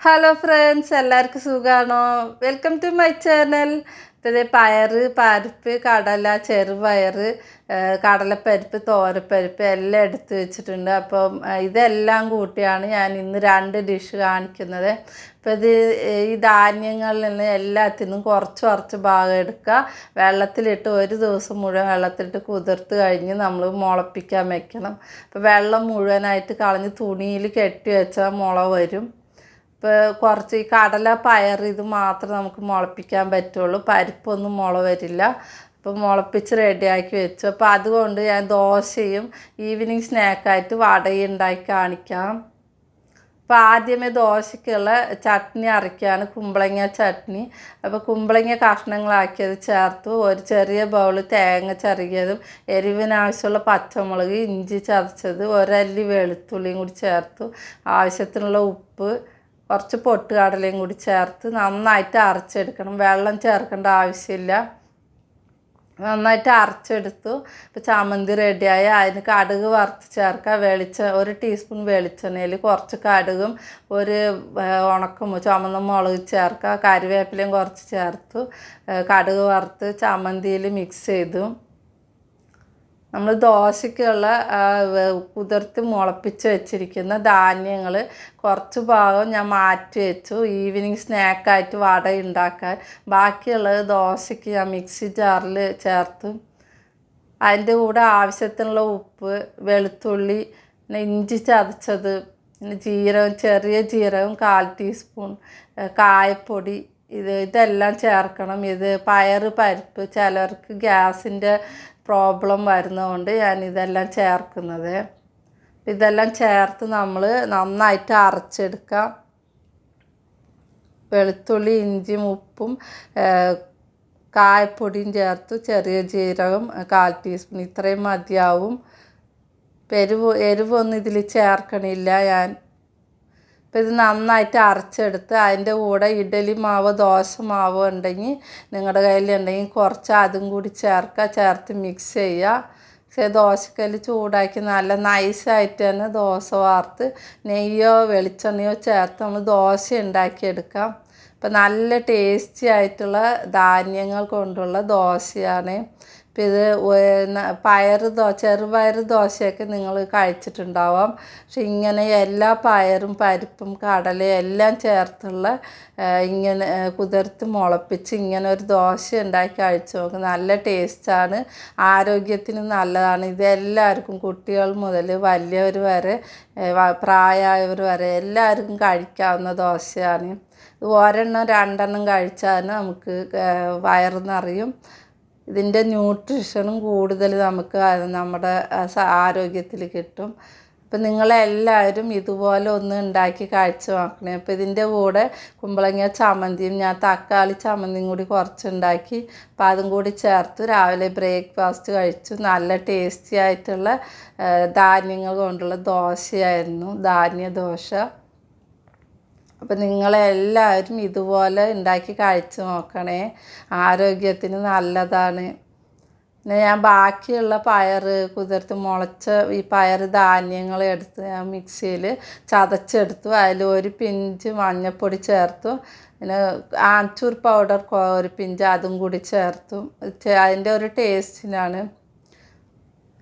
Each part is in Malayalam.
ഹലോ ഫ്രണ്ട്സ് എല്ലാവർക്കും സുഖമാണോ വെൽക്കം ടു മൈ ചാനൽ ഇപ്പോൾ ഇതേ പയറ് പരിപ്പ് കടല ചെറുപയർ കടലപ്പരിപ്പ് തോരപ്പരിപ്പ് എല്ലാം എടുത്ത് വെച്ചിട്ടുണ്ട്. അപ്പം ഇതെല്ലാം കൂട്ടിയാണ് ഞാൻ ഇന്ന് രണ്ട് ഡിഷ് കാണിക്കുന്നത്. അപ്പോൾ ഇത് ഈ ധാന്യങ്ങളിൽ നിന്ന് എല്ലാത്തിനും കുറച്ച് കുറച്ച് ഭാഗം എടുക്കുക. വെള്ളത്തിലിട്ട് ഒരു ദിവസം മുഴുവൻ വെള്ളത്തിലിട്ട് കുതിർത്ത് കഴിഞ്ഞ് നമ്മൾ മുളപ്പിക്കാൻ വെക്കണം. അപ്പോൾ വെള്ളം മുഴുവനായിട്ട് കളഞ്ഞ് തുണിയിൽ കെട്ടി വെച്ചാൽ മുള വരും. ഇപ്പോൾ കുറച്ച് ഈ കടല പയർ ഇത് മാത്രം നമുക്ക് മുളപ്പിക്കാൻ പറ്റുള്ളൂ. പരിപ്പൊന്നും മുള വരില്ല. അപ്പോൾ മുളപ്പിച്ച് റെഡിയാക്കി വെച്ചു. അപ്പോൾ അതുകൊണ്ട് ഞാൻ ദോശയും ഈവനിങ് സ്നാക്കായിട്ട് വടയും ഉണ്ടാക്കി കാണിക്കാം. അപ്പോൾ ആദ്യമേ ദോശയ്ക്കുള്ള ചട്നി അരയ്ക്കുകയാണ് കുമ്പളങ്ങ ചട്നി. അപ്പോൾ കുമ്പളങ്ങ കഷ്ണങ്ങളാക്കിയത് ചേർത്തു. ഒരു ചെറിയ ബൗൾ തേങ്ങ ചെറിയതും എരിവിനാവശ്യമുള്ള പച്ചമുളക് ഇഞ്ചി ചതച്ചത് ഒരല്ലി വെളുത്തുള്ളിയും കൂടി ചേർത്തു. ആവശ്യത്തിനുള്ള ഉപ്പ് കുറച്ച് പൊട്ടുകടലയും കൂടി ചേർത്ത് നന്നായിട്ട് അരച്ചെടുക്കണം. വെള്ളം ചേർക്കേണ്ട ആവശ്യമില്ല. നന്നായിട്ട് അരച്ചെടുത്തു. ഇപ്പോൾ ചമ്മന്തി റെഡിയായി. അതിന് കടുക് വറുത്ത് ചേർക്കുക. വെളിച്ച ഒരു ടീസ്പൂൺ വെളിച്ചെണ്ണയിൽ കുറച്ച് കടുകും ഒരു ഉണക്കും ചുമന്ന മുളക് ചേർക്കുക. കറിവേപ്പിലയും കുറച്ച് ചേർത്തു. കടുക് വറുത്ത് ചമ്മന്തിയിൽ മിക്സ് ചെയ്തു. നമ്മൾ ദോശയ്ക്കുള്ള കുതിർത്ത് മുളപ്പിച്ച് വെച്ചിരിക്കുന്ന ധാന്യങ്ങൾ കുറച്ച് ഭാഗം ഞാൻ മാറ്റി വെച്ചു. ഈവനിങ് സ്നാക്കായിട്ട് വട ഉണ്ടാക്കാൻ ബാക്കിയുള്ളത് ദോശയ്ക്ക് ഞാൻ മിക്സി ജാറിൽ ചേർത്തു. അതിന്റെ കൂടെ ആവശ്യത്തിനുള്ള ഉപ്പ് വെളുത്തുള്ളി പിന്നെ ഇഞ്ചി ചതച്ചത് പിന്നെ ജീരകം ചെറിയ ജീരകം കാൽ ടീസ്പൂൺ കായപ്പൊടി ഇത് ഇതെല്ലാം ചേർക്കണം. ഇത് പയറ് പരിപ്പ് ചിലർക്ക് ഗ്യാസിന്റെ പ്രോബ്ലം വരുന്നതുകൊണ്ട് ഞാൻ ഇതെല്ലാം ചേർക്കുന്നത്. ഇതെല്ലാം ചേർത്ത് നമ്മൾ നന്നായിട്ട് അരച്ചെടുക്കാം. വെളുത്തുള്ളി ഇഞ്ചിയും ഉപ്പും കായപ്പൊടിയും ചേർത്ത്. ചെറിയ ജീരകം കാൽ ടീസ്പൂൺ. ഇത്രയും മതിയാവും. എരിവ് എരിവൊന്നും ഇതിൽ ചേർക്കണില്ല. ഞാൻ അപ്പോൾ ഇത് നന്നായിട്ട് അരച്ചെടുത്ത് അതിന്റെ കൂടെ ഇഡലി മാവ് ദോശ മാവ് ഉണ്ടെങ്കിൽ നിങ്ങളുടെ കയ്യിലുണ്ടെങ്കിൽ കുറച്ച് അതും കൂടി ചേർക്കുക ചേർത്ത് മിക്സ് ചെയ്യുക. പക്ഷേ ദോശക്കല്ല് ചൂടാക്കി നല്ല നൈസായിട്ട് തന്നെ ദോശ വാർത്ത് നെയ്യോ വെളിച്ചെണ്ണയോ ചേർത്ത് നമ്മൾ ദോശ ഉണ്ടാക്കിയെടുക്കാം. അപ്പം നല്ല ടേസ്റ്റി ആയിട്ടുള്ള ധാന്യങ്ങൾ കൊണ്ടുള്ള ദോശയാണ്. ഇത് പയർ ദോ ചെറുപയർ ദോശയൊക്കെ നിങ്ങൾ കഴിച്ചിട്ടുണ്ടാവാം. പക്ഷെ ഇങ്ങനെ എല്ലാ പയറും പരിപ്പും കടലയും എല്ലാം ചേർത്തുള്ള ഇങ്ങനെ കുതിർത്ത് മുളപ്പിച്ച് ഇങ്ങനെ ഒരു ദോശ ഉണ്ടാക്കി കഴിച്ചു നോക്കുക നല്ല ടേസ്റ്റാണ്. ആരോഗ്യത്തിന് നല്ലതാണ്. ഇത് എല്ലാവർക്കും കുട്ടികൾ മുതൽ വലിയവർ വരെ പ്രായമായവർ വരെ എല്ലാവർക്കും കഴിക്കാവുന്ന ദോശയാണ്. ഒരെണ്ണം രണ്ടെണ്ണം കഴിച്ചാൽ നമുക്ക് വയറ് നിറയും. ഇതിന്റെ ന്യൂട്രീഷനും കൂടുതൽ നമുക്ക് നമ്മുടെ ആരോഗ്യത്തിൽ കിട്ടും. അപ്പം നിങ്ങളെല്ലാവരും ഇതുപോലെ ഒന്ന് ഉണ്ടാക്കി കാഴ്ച നോക്കണേ അപ്പോൾ ഇതിന്റെ കൂടെ കുമ്പളങ്ങ ചമ്മന്തിയും ഞാൻ തക്കാളി ചമ്മന്തിയും കൂടി കുറച്ചുണ്ടാക്കി. അപ്പം അതും കൂടി ചേർത്ത്. രാവിലെ ബ്രേക്ക്ഫാസ്റ്റ് കഴിച്ചു. നല്ല ടേസ്റ്റി ആയിട്ടുള്ള ധാന്യങ്ങൾ കൊണ്ടുള്ള ദോശയായിരുന്നു. ധാന്യ ദോശ അപ്പം നിങ്ങളെല്ലാവരും ഇതുപോലെ ഉണ്ടാക്കി കഴിച്ച് നോക്കണേ. ആരോഗ്യത്തിന് നല്ലതാണ്. പിന്നെ ഞാൻ ബാക്കിയുള്ള പയർ കുതിർത്ത് മുളച്ച ഈ പയർ ധാന്യങ്ങൾ എടുത്ത് ഞാൻ മിക്സിയിൽ ചതച്ചെടുത്തു. അതിൽ ഒരു പിഞ്ച് മഞ്ഞൾപ്പൊടി ചേർത്തു. പിന്നെ ആംചൂർ പൗഡർ ഒരു പിഞ്ച് അതും കൂടി ചേർത്തു. അതിന്റെ ഒരു ടേസ്റ്റിനാണ്.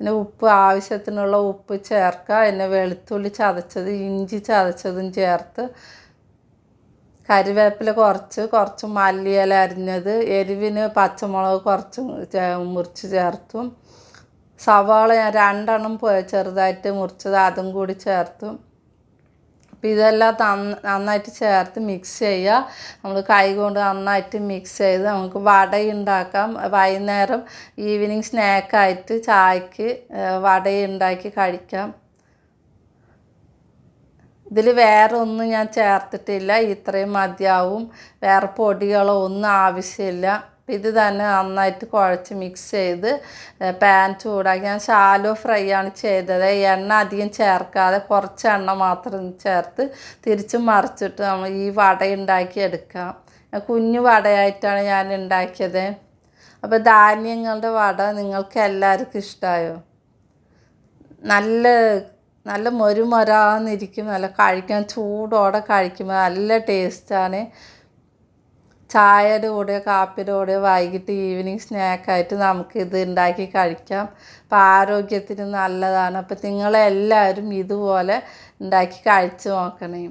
പിന്നെ ഉപ്പ് ആവശ്യത്തിനുള്ള ഉപ്പ് ചേർക്കുക. പിന്നെ വെളുത്തുള്ളി ചതച്ചത് ഇഞ്ചി ചതച്ചതും ചേർത്ത് കരിവേപ്പില കുറച്ച് കുറച്ച് മല്ലിയില അരിഞ്ഞത് എരിവിന് പച്ചമുളക് കുറച്ച് മുറിച്ച് ചേർത്തു. സവാള ഞാൻ രണ്ടെണ്ണം ചെറുതായിട്ട് മുറിച്ചത് അതും കൂടി ചേർത്തു. അപ്പോൾ ഇതെല്ലാം നന്ന- നന്നായിട്ട് ചേർത്ത് മിക്സ് ചെയ്യുക. നമ്മൾ കൈ കൊണ്ട് നന്നായിട്ട് മിക്സ് ചെയ്ത് നമുക്ക് വട ഉണ്ടാക്കാം വൈകുന്നേരം ഈവനിങ് സ്നാക്കായിട്ട് ചായക്ക് വട ഉണ്ടാക്കി കഴിക്കാം. ഇതിൽ വേറെ ഒന്നും ഞാൻ ചേർത്തിട്ടില്ല. ഇത്രയും മതിയാവും. വേറെ പൊടികളോ ഒന്നും ആവശ്യമില്ല. ഇത് തന്നെ നന്നായിട്ട് കുഴച്ച് മിക്സ് ചെയ്ത് പാൻ ചൂടാക്കി. ഞാൻ ശാലോ ഫ്രൈ ആണ് ചെയ്തത്. എണ്ണ അധികം ചേർക്കാതെ കുറച്ച് എണ്ണ മാത്രം ചേർത്ത് തിരിച്ച് മറിച്ചിട്ട് നമ്മൾ ഈ വട ഉണ്ടാക്കി എടുക്കാം. കുഞ്ഞു വടയായിട്ടാണ് ഞാൻ ഉണ്ടാക്കിയത്. അപ്പോൾ ധാന്യങ്ങളുടെ വട നിങ്ങൾക്ക് എല്ലാവർക്കും ഇഷ്ടമായോ നല്ല നല്ല മൊരുമൊരാന്നിരിക്കും നല്ല കഴിക്കാൻ ചൂടോടെ കഴിക്കുമ്പോൾ നല്ല ടേസ്റ്റാണ്. ചായയുടെ കൂടെ കാപ്പിയുടെ കൂടെ വൈകിട്ട് ഈവനിങ് സ്നാക്കായിട്ട് നമുക്ക് ഇത് ഉണ്ടാക്കി കഴിക്കാം. അപ്പോൾ ആരോഗ്യത്തിന് നല്ലതാണ്. അപ്പോൾ നിങ്ങളെല്ലാവരും ഇതുപോലെ ഉണ്ടാക്കി കഴിച്ചു നോക്കണേ.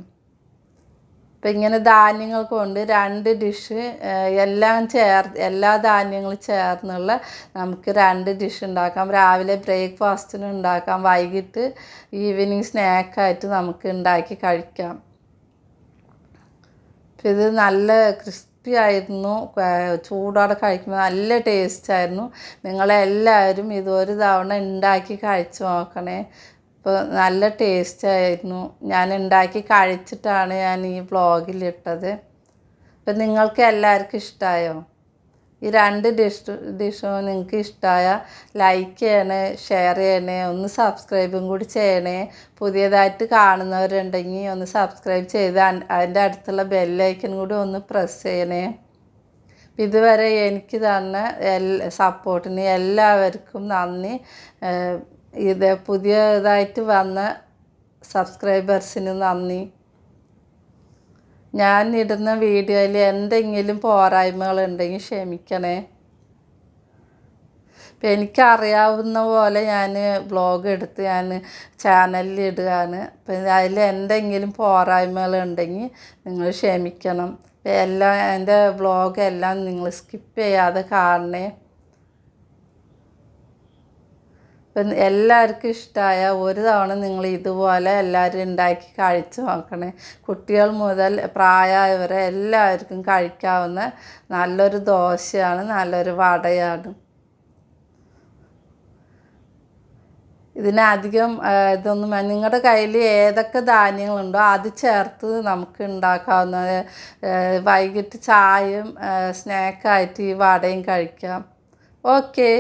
അപ്പം ഇങ്ങനെ ധാന്യങ്ങൾ കൊണ്ട് രണ്ട് ഡിഷ് എല്ലാം ചേർ എല്ലാ ധാന്യങ്ങളും ചേർന്നുള്ള നമുക്ക് രണ്ട് ഡിഷ് ഉണ്ടാക്കാം. രാവിലെ ബ്രേക്ക്ഫാസ്റ്റിന് ഉണ്ടാക്കാം. വൈകിട്ട് ഈവനിങ് സ്നാക്കായിട്ട് നമുക്ക് ഉണ്ടാക്കി കഴിക്കാം. ഇത് നല്ല ക്രിസ്പി ആയിരുന്നു. ചൂടോടെ കഴിക്കുമ്പോൾ നല്ല ടേസ്റ്റ് ആയിരുന്നു. നിങ്ങളെല്ലാവരും ഇതൊരു തവണ ഉണ്ടാക്കി കഴിച്ചു നോക്കണേ. അപ്പോൾ നല്ല ടേസ്റ്റ് ആയിരുന്നു. ഞാൻ ഉണ്ടാക്കി കഴിച്ചിട്ടാണ് ഞാൻ ഈ വ്ളോഗിലിട്ടത് അപ്പോൾ നിങ്ങൾക്ക് എല്ലാവർക്കും ഇഷ്ടമായോ ഈ രണ്ട് ഡിഷ് ഡിഷും നിങ്ങൾക്ക് ഇഷ്ടമായ ലൈക്ക് ചെയ്യണേ ഷെയർ ചെയ്യണേ ഒന്ന് സബ്സ്ക്രൈബും കൂടി ചെയ്യണേ. പുതിയതായിട്ട് കാണുന്നവരുണ്ടെങ്കിൽ ഒന്ന് സബ്സ്ക്രൈബ് ചെയ്ത് അതിന്റെ അടുത്തുള്ള ബെല്ലൈക്കൻ കൂടി ഒന്ന് പ്രസ് ചെയ്യണേ. ഇതുവരെ എനിക്ക് തന്ന എൽ സപ്പോർട്ടിന് എല്ലാവർക്കും നന്ദി. ഏഹ് പുതിയ ഇതായിട്ട് വന്ന സബ്സ്ക്രൈബേഴ്സിന് നന്ദി. ഞാൻ ഇടുന്ന വീഡിയോയിൽ എന്തെങ്കിലും പോരായ്മകളുണ്ടെങ്കിൽ ക്ഷമിക്കണേ. ഇപ്പം എനിക്കറിയാവുന്ന പോലെ ഞാൻ ബ്ലോഗ് എടുത്ത് ഞാൻ ചാനലിൽ ഇടുകയാണ്. അപ്പം അതിൽ എന്തെങ്കിലും പോരായ്മകളുണ്ടെങ്കിൽ നിങ്ങൾ ക്ഷമിക്കണം. എല്ലാം എന്റെ ബ്ലോഗ് എല്ലാം നിങ്ങൾ സ്കിപ്പ് ചെയ്യാതെ കാണണേ. ഇപ്പം എല്ലാവർക്കും ഇഷ്ടമായ ഒരു തവണ നിങ്ങൾ ഇതുപോലെ എല്ലാവരും ഉണ്ടാക്കി കഴിച്ചു നോക്കണേ. കുട്ടികൾ മുതൽ പ്രായമായവരെ എല്ലാവർക്കും കഴിക്കാവുന്ന നല്ലൊരു ദോശയാണ് നല്ലൊരു വടയാണ്. ഇതിനധികം ഇതൊന്നും നിങ്ങളുടെ കയ്യിൽ ഏതൊക്കെ ധാന്യങ്ങളുണ്ടോ അത് ചേർത്ത് നമുക്ക് ഉണ്ടാക്കാവുന്ന വൈകിട്ട് ചായയും സ്നാക്കായിട്ട് ഈ വടയും കഴിക്കാം. ഓക്കേ.